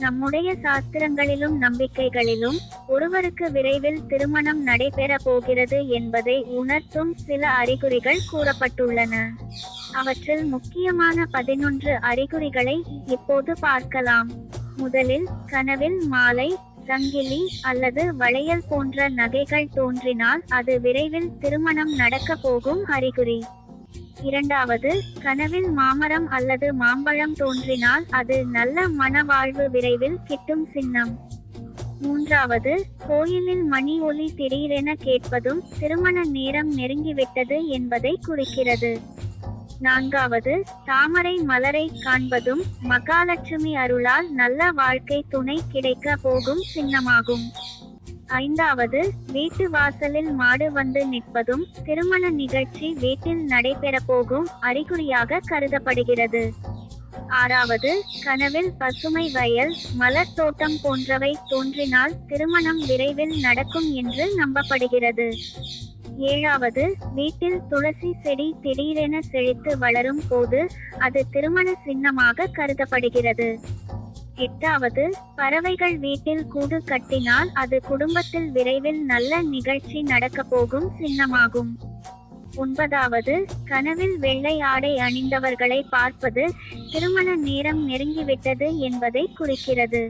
நம்முடைய சாஸ்திரங்களிலும் நம்பிக்கைகளிலும் ஒருவருக்கு விரைவில் திருமணம் நடைபெற போகிறது என்பதை உணர்த்தும் சில அறிகுறிகள் கூறப்பட்டுள்ளன. அவற்றில் முக்கியமான பதினொன்று அறிகுறிகளை இப்போது பார்க்கலாம். முதலில் கனவில் மாலை சங்கிலி அல்லது வளையல் போன்ற நகைகள் தோன்றினால் அது விரைவில் திருமணம் நடக்க போகும் அறிகுறி. இரண்டாவது கனவில் மாமரம் அல்லது மாம்பழம் தோன்றினால் அது நல்ல மனவாழ்வு விரைவில் கிட்டும் சின்னம். மூன்றாவது கோயிலில் மணி ஒலி திடீரென கேட்பதும் திருமண நேரம் நெருங்கிவிட்டது என்பதை குறிக்கிறது. நான்காவது தாமரை மலரை காண்பதும் மகாலட்சுமி அருளால் நல்ல வாழ்க்கை துணை கிடைக்க போகும் சின்னமாகும். ஐந்தாவது வீட்டு வாசலில் மாடு வந்து நிற்பதும் திருமண நிகழ்ச்சி வீட்டில் நடைபெறப்போகும் அறிகுறியாக கருதப்படுகிறது. ஆறாவது கனவில் பசுமை வயல் மலர் தோட்டம் போன்றவை தோன்றினால் திருமணம் விரைவில் நடக்கும் என்று நம்பப்படுகிறது. ஏழாவது வீட்டில் துளசி செடி திடீரென செழித்து வளரும் போது அது திருமண சின்னமாக கருதப்படுகிறது. எட்டாவது பறவைகள் வீட்டில் கூடு கட்டினால் அது குடும்பத்தில் விரைவில் நல்ல நிகழ்ச்சி நடக்க போகும் சின்னமாகும். ஒன்பதாவது கனவில் வெள்ளை ஆடை அணிந்தவர்களை பார்ப்பது திருமண நேரம் நெருங்கிவிட்டது என்பதை குறிக்கிறது.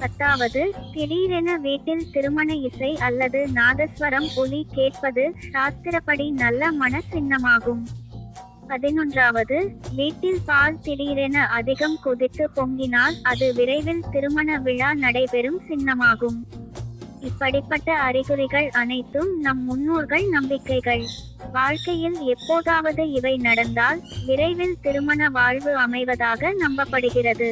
பத்தாவது திடீரென வீட்டில் திருமண இசை அல்லது நாதஸ்வரம் ஒலி கேட்பது சாஸ்திரப்படி நல்ல மன சின்னமாகும். பதினொன்றாவது வீட்டில் பால் திடீரென அதிகம் கொதித்து பொங்கினால் அது விரைவில் திருமண விழா நடைபெறும் சின்னமாகும். இப்படிப்பட்ட அறிகுறிகள் அனைத்தும் நம் முன்னோர்கள் நம்பிக்கைகள். வாழ்க்கையில் எப்போதாவது இவை நடந்தால் விரைவில் திருமண வாழ்வு அமைவதாக நம்பப்படுகிறது.